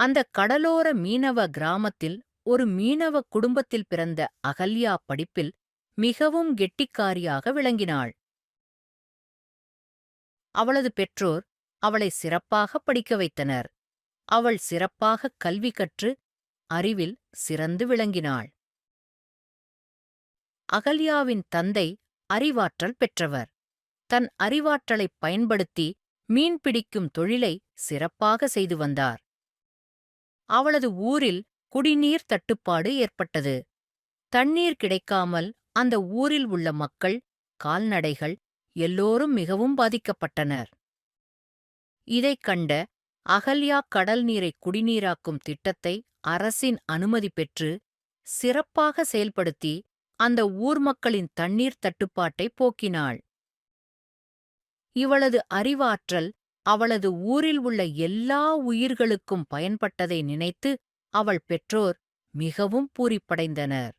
அந்த கடலோர மீனவ கிராமத்தில் ஒரு மீனவ குடும்பத்தில் பிறந்த அகல்யா படிப்பில் மிகவும் கெட்டிக்காரியாக விளங்கினாள். அவளது பெற்றோர் அவளை சிறப்பாக படிக்க வைத்தனர். அவள் சிறப்பாக கல்வி கற்று அறிவில் சிறந்து விளங்கினாள். அகல்யாவின் தந்தை அறிவாற்றல் பெற்றவர். தன் அறிவாற்றலைப் பயன்படுத்தி மீன் பிடிக்கும் தொழிலை சிறப்பாக செய்து வந்தார். அவளது ஊரில் குடிநீர் தட்டுப்பாடு ஏற்பட்டது. தண்ணீர் கிடைக்காமல் அந்த ஊரில் உள்ள மக்கள் கால்நடைகள் எல்லோரும் மிகவும் பாதிக்கப்பட்டனர். இதைக் கண்ட அகல்யா கடல் நீரை குடிநீராக்கும் திட்டத்தை அரசின் அனுமதி பெற்று சிறப்பாக செயல்படுத்தி அந்த ஊர் மக்களின் தண்ணீர் தட்டுப்பாட்டை போக்கினாள். இவளது அறிவாற்றல் அவளது ஊரில் உள்ள எல்லா உயிர்களுக்கும் பயன்பட்டதை நினைத்து அவள் பெற்றோர் மிகவும் பூரிப்படைந்தனர்.